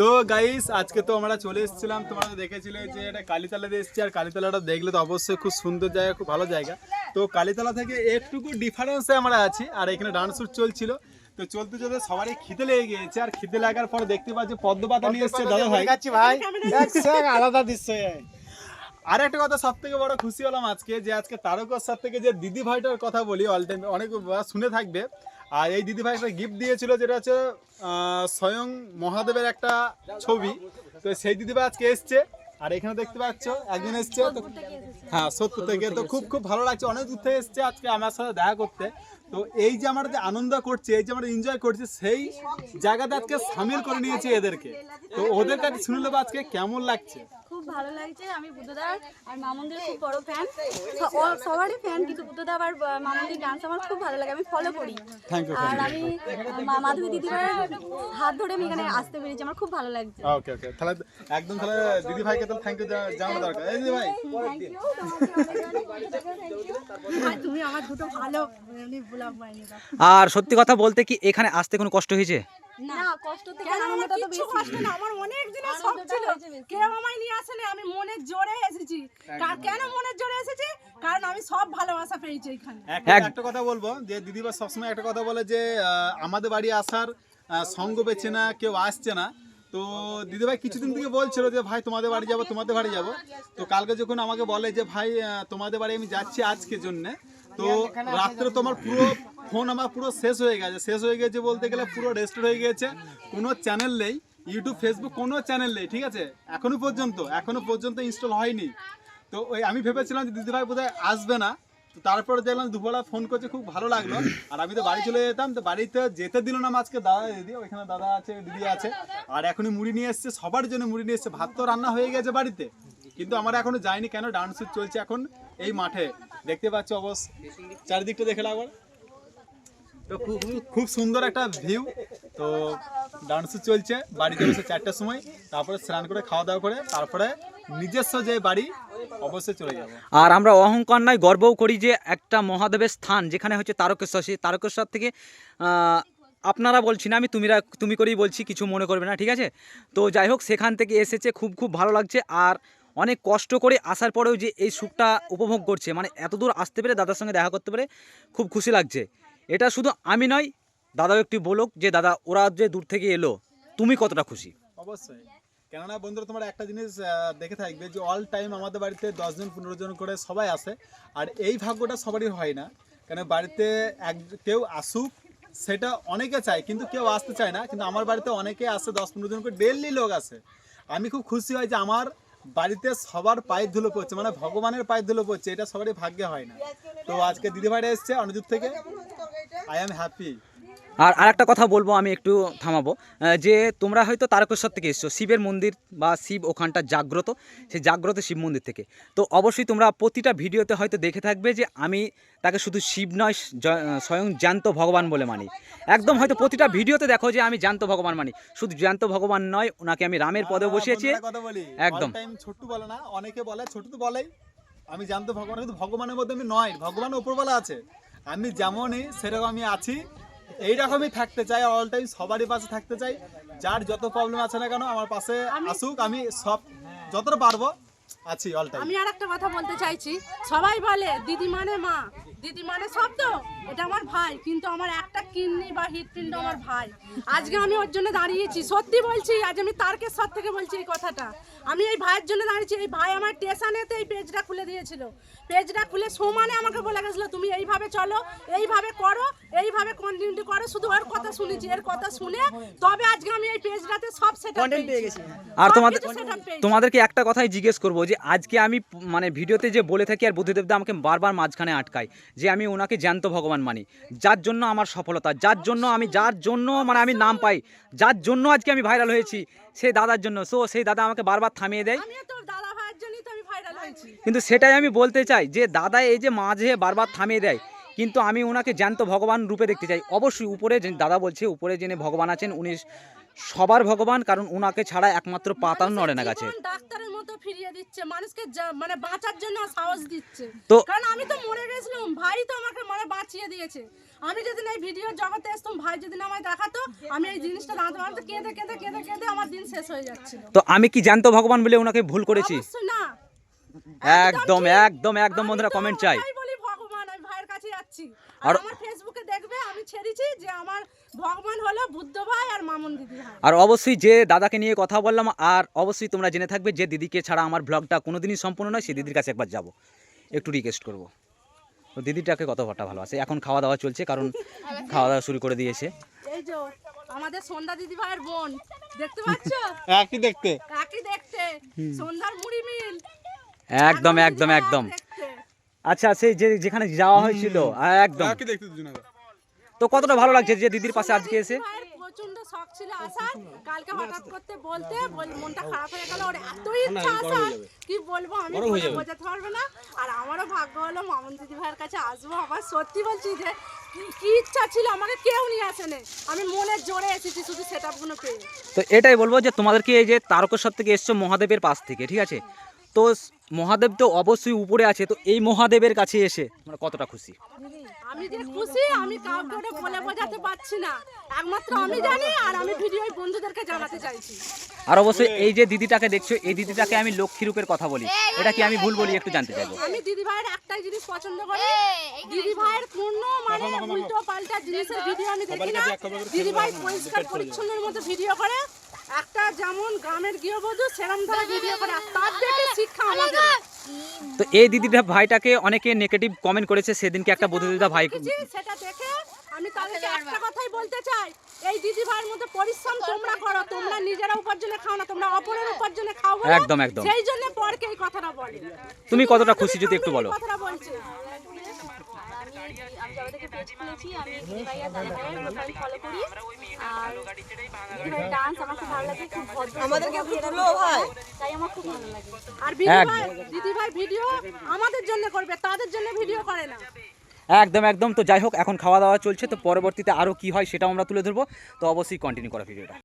তো গাইস আজকে তো আমরা চলে এসেছিলাম। তোমরা তো দেখেছিলে যে এটা কালীতলাতে এসেছি আর কালীতলাটা দেখলে তো অবশ্যই খুব সুন্দর জায়গা খুব ভালো জায়গা। তো কালীতলা থেকে একটুকু ডিফারেন্সে আমরা আছি আর এখানে ডান্স শুট চলছিল। তো চলতে চলতে সবারই খিদে লেগে গিয়েছে আর খিদে লাগার পরে দেখতে পাচ্ছি পদ্ম পাতা নিয়ে এসছে দাদা ভাই। ভাই। আলাদা দৃশ্য আর একটা কথা সব থেকে বড় খুশি হলাম আজকে যে আজকে তারকর সাথ থেকে যে দিদি ভাইটার কথা বলি অল টাইম অনেক শুনে থাকবে। আর এই দিদি ভাই একটা গিফট দিয়েছিল যেটা হচ্ছে স্বয়ং মহাদেবের একটা ছবি। তো সেই দিদি ভাই আজকে এসছে আর এখানে দেখতে পাচ্ছ একজন এসছে হ্যাঁ সত্য থেকে। তো খুব খুব ভালো লাগছে অনেক দূর থেকে এসছে আজকে আমার সাথে দেখা করতে। তো এই যে আমরা যে আনন্দ করছি এই যে আমরা এনজয় করছি সেই জায়গাতে আজকে সামিল করে নিয়েছি এদেরকে। তো ওদের কাছে শুনে আজকে কেমন লাগছে। ভালো লাগছে। আমি বুদ্ধদার আর মামুনদের খুব বড় ফ্যান সবারই ফ্যান কিন্তু বুদ্ধদা আর ডান্স আমার খুব ভালো লাগে। আমি ফলো করি। আর আমি মাধবী দিদিভাই হাত ধরে আমি এখানে আসতে পেরেছি। আমার খুব ভালো লাগছে। ওকে ওকে তাহলে একদম তাহলে দিদি ভাইকে তাহলে থ্যাংক ইউ জানানো দরকার। এই দিদি ভাই। তুমি আমার দুটো ভালো ব্লগ বানিয়ে দাও আর সত্যি কথা বলতে কি এখানে আসতে কোনো কষ্ট হয়েছে? না কষ্ট থেকে আমার কিচ্ছু কষ্ট না আমার অনেক দিনের শখ ছিল। কেউ আমায় নিয়ে আসেনি আমি মনের জোরে এসেছি। কার- কেন মনের জোরে এসেছি? কারণ আমি সব ভালোবাসা পেয়েছি এখানে। একটা কথা বলব যে দিদি ভাই সবসময় একটা কথা বলে যে আমাদের বাড়ি আসার সঙ্গ পেছে না কেউ আসছে না। তো দিদিভাই কিছুদিন থেকে বলছিল যে ভাই তোমাদের বাড়ি যাব তোমাদের বাড়ি যাব। তো কালকে যখন আমাকে বলে যে ভাই তোমাদের বাড়ি আমি যাচ্ছি আজকের জন্যে তো রাত্রে তোমার পুরো ফোন আমার পুরো শেষ হয়ে গেছে। শেষ হয়ে গেছে বলতে গেলে পুরো রেস্ট হয়ে গেছে। কোনো চ্যানেল নেই ইউটিউব ফেসবুক কোনো চ্যানেল নেই, ঠিক আছে? এখনও পর্যন্ত এখনও পর্যন্ত ইনস্টল হয়নি। তো ওই আমি ভেবেছিলাম যে দিদিভাই বোধহয় আসবে না। তো তারপরে দেখলাম দুপুরবেলা ফোন করছে, খুব ভালো লাগল। আর আমি তো বাড়ি চলে যেতাম, তো বাড়িতে যেতে দিল না আজকে দাদা, দিদি, ওইখানে দাদা আছে, দিদি আছে। আর এখনই মুড়ি নিয়ে এসছে, সবার জন্য মুড়ি নিয়ে এসছে। ভাত তো রান্না হয়ে গেছে বাড়িতে। কিন্তু আমার এখনও যায়নি, কেন? ডান্স চলছে এখন এই মাঠে। দেখতে পাচ্ছ অবশ্য চারিদিকটা দেখে একবার খুব সুন্দর একটা ভিউ তো ডান্স চলছে বাড়িতে বসে চারটার সময়। তারপরে স্নান করে খাওয়া দাওয়া করে, তারপরে নিজস্ব যে বাড়ি, অবশ্যই চলে যাব। আর আমরা অহংকার নয়, গর্বও করি যে একটা মহাদেবের স্থান যেখানে হচ্ছে তারকেশ্বর। সেই তারকেশ্বর থেকে আপনারা বলছি না আমি, তুমিরা, তুমি করেই বলছি, কিছু মনে করবে না, ঠিক আছে? তো যাই হোক, সেখান থেকে এসেছে, খুব খুব ভালো লাগছে। আর অনেক কষ্ট করে আসার পরেও যে এই সুখটা উপভোগ করছে মানে এত দূর আসতে পেরে, দাদার সঙ্গে দেখা করতে পেরে খুব খুশি লাগছে। এটা শুধু আমি নয়, দাদাও একটু বলুক যে, দাদা, ওরা যে দূর থেকে এলো, তুমি কতটা খুশি? অবশ্যই। কেননা বন্ধুরা, তোমরা একটা জিনিস দেখে থাকবে যে অল টাইম আমাদের বাড়িতে দশজন পনেরো জন করে সবাই আসে, আর এই ভাগ্যটা সবারই হয় না। কেন বাড়িতে এক, কেউ আসুক, সেটা অনেকে চায়, কিন্তু কেউ আসতে চায় না। কিন্তু আমার বাড়িতে অনেকে আসে, দশ, পনেরো জন করে ডেলি লোক আসে। আমি খুব খুশি হয় যে, আমার বাড়িতে সবার পায়ের ধুলো পড়ছে মানে ভগবানের পায়ের ধুলো পড়ছে, এটা সবারই ভাগ্যে হয় না। তো আজকে দিদিভাইরা এসছে অনুদূর থেকে। আই এম হ্যাপি আর আরেকটা কথা বলব আমি একটু থামাবো। যে তোমরা হয়তো তারকেশ্বর থেকে এসছো শিবের মন্দির বা শিব ওখানটা জাগ্রত সেই জাগ্রত শিব মন্দির থেকে। তো অবশ্যই তোমরা প্রতিটা ভিডিওতে হয়তো দেখে থাকবে যে আমি তাকে শুধু শিব নয় স্বয়ং জ্যান্ত ভগবান বলে মানি। একদম হয়তো প্রতিটা ভিডিওতে দেখো যে আমি জ্যান্ত ভগবান মানি। শুধু জ্যান্ত ভগবান নয় ওনাকে আমি রামের পদে বসিয়েছি। একদম। ছোট্টু বলে না অনেকে বলে ছোট্টু তো বলেই আমি জানতো ভগবান কিন্তু ভগবানের মধ্যে আমি নয় ভগবান উপরবেলা আছে। আমি যেমনই সেরকম আমি আছি। এইরকমই থাকতে চাই অল টাইম সবারই পাশে থাকতে চাই। যার যত প্রবলেম আছে না কেন আমার পাশে আসুক আমি সব যতটা পারব আছি অল টাইম আমি আর একটা কথা বলতে চাইছি। সবাই বলে দিদি মানে মা দিদি মানে সব তো এটা আমার ভাই কিন্তু আমার একটা কিডনি বা হৃৎপিণ্ড আমার ভাই। আজকে আমি ওর জন্য দাঁড়িয়েছি। সত্যি বলছি আজ আমি তারকেশ্বর থেকে বলছি এই কথাটা। আমি এই ভাইয়ের জন্য দাঁড়িয়েছি এই ভাই আমার স্টেশনেতে এই পেজটা খুলে দিয়েছিল। পেজটা খুলে সমানে আমাকে বলে গেছিল তুমি এইভাবে চলো এইভাবে করো এইভাবে কন্টিনিউ করো শুধু ওর কথা শুনেছি এর কথা শুনে তবে আজকে আমি এই পেজটাতে সব সেটা পেয়ে গেছি। আর তোমাদের তোমাদেরকে একটা কথাই জিজ্ঞেস করব যে আজকে আমি মানে ভিডিওতে যে বলে থাকি আর বুদ্ধিদেবদা আমাকে বারবার মাঝখানে আটকায় যে আমি ওনাকে জ্যান্ত ভগবান মানি। যার জন্য আমার সফলতা যার জন্য আমি যার জন্য মানে আমি নাম পাই যার জন্য আজকে আমি ভাইরাল হয়েছি সেই দাদার জন্য। সো সেই দাদা আমাকে বারবার থামিয়ে দেয়। কিন্তু সেটাই আমি বলতে চাই যে দাদা এই যে মাঝে বারবার থামিয়ে দেয় কিন্তু আমি ওনাকে জ্যান্ত ভগবান রূপে দেখতে চাই। অবশ্যই উপরে যে দাদা বলছে উপরে যিনি ভগবান আছেন উনি সবার ভগবান কারণ ওনাকে ছাড়া একমাত্র পাতাও নড়ে না গাছে। দিচ্ছে মানুষকে মানে বাঁচার জন্য সাহস দিচ্ছে। তো- কারণ আমি তো মরে গেছিলাম ভাই তো আমাকে মানে বাঁচিয়ে দিয়েছে। আমি যেদিন এই ভিডিও জগতে আসতাম ভাই যেদিন আমায় দেখাতো আমি এই জিনিসটা দাঁড়াতে পারতাম কেঁদে কেঁদে কেঁদে কেঁদে আমার দিন শেষ হয়ে যাচ্ছিল। তো আমি কি জানতো ভগবান বলে ওনাকে ভুল করেছি? না। একদম একদম একদম বন্ধুরা কমেন্ট চাই। বলি ভগবান আমি ভাইয়ের কাছে যাচ্ছি। আর- আমার ফেসবুকে দেখবে আমি ছেড়েছি যে আমার ভগবান হলো বুদ্ধ ভাই আর মামুন দিদি ভাই। আর অবশ্যই যে দাদাকে নিয়ে কথা বললাম আর অবশ্যই তোমরা জেনে থাকবে যে দিদিকে ছাড়া আমার ব্লগটা কোনোদিনই সম্পূর্ণ নয় সেই দিদির কাছে একবার যাব। একটু রিকোয়েস্ট করব। তো দিদিটাকে কত ভটা ভালোবাসে? এখন খাওয়া দাওয়া চলছে কারণ খাওয়া দাওয়া শুরু করে দিয়েছে। এই যে আমাদের সন্ধ্যা দিদি ভাইয়ের বোন দেখতে পাচ্ছ? একই দেখতে? কাকি দেখতে সন্ধ্যার মুড়ি মিল। একদম একদম একদম। আচ্ছা সেই যে যেখানে যাওয়া হয়েছিল একদম। একই দেখতে দুজনে তো কতটা ভালো লাগছে যে দিদির পাশে আজকে এসে? প্রচণ্ড শখ ছিল আসার। কালকে হঠাৎ করতে বলতে বল- মনটা খারাপ হয়ে গেল। ওর এত ইচ্ছা আসার কি বলব আমি? বোঝাতে পারব না। আর আমারও ভাগ্য হলো মামুন দিদি ভাইয়ের কাছে আসব। আবার সত্যি বলছি যে কি- কি ইচ্ছা ছিল আমাকে কেউ নিয়ে আসেনি। আমি মনের জোরে এসেছি শুধু পেয়ে। তো এটাই বলব যে তোমাদেরকে এই যে তারকেশ্বর থেকে এসছো মহাদেবের পাশ থেকে ঠিক আছে? তো মহাদেব তো অবশ্যই উপরে আছে। তো এই মহাদেবের কাছে এসে আমরা কতটা খুশি? আমি যে খুশি আমি কাউকে বলে বোঝাতে পারছি না একমাত্র আমি জানি আর আমি ভিডিও বন্ধুদেরকে জানাতে চাইছি আর অবশ্যই এই যে দিদিটাকে দেখছ এই দিদিটাকে আমি লক্ষ্মী রূপের কথা বলি এটা কি আমি ভুল বলি একটু জানতে চাইব আমি দিদি ভাইয়ের একটাই জিনিস পছন্দ করি দিদি ভাইয়ের পূর্ণ মানে উল্টো পাল্টা জিনিসের ভিডিও আমি দেখি না দিদি ভাই পরিষ্কার পরিচ্ছন্নের মধ্যে ভিডিও করে একটা যেমন গ্রামের গৃহবধূ সেরম ধরে ভিডিও করে তার দেখে শিক্ষা আমাদের তো এই দিদিটা ভাইটাকে অনেকে নেগেটিভ কমেন্ট করেছে সেদিনকে একটা বধূ দিদা ভাই সেটা দেখে আমি তাদেরকে একটা কথাই বলতে চাই এই দিদি ভাইয়ের মধ্যে পরিশ্রম তোমরা করো তোমরা নিজেরা উপার্জনে খাও না তোমরা অপরের উপার্জনে খাও একদম, একদম। সেই জন্য পরকে এই কথাটা বলে। তুমি কতটা খুশি যদি একটু বলো। কথাটা বলছি। আমি আমি যবে থেকে পেজ খুলেছি আমি দিদি ভাই আর দাদা ভাইয়ের প্রোফাইল ফলো করি। আর দিদি ডান্স আমার খুব ভালো লাগে খুব ভদ্র আমাদেরকে তুলো ভাই? তাই আমার খুব ভালো লাগে। আর দিদি একদম। ভাই দিদি ভাই ভিডিও আমাদের জন্য করবে তাদের জন্য ভিডিও করে না। একদম একদম। তো যাই হোক এখন খাওয়া দাওয়া চলছে তো পরবর্তীতে আরও কি হয় সেটাও আমরা তুলে ধরবো। তো অবশ্যই কন্টিনিউ করা ভিডিওটা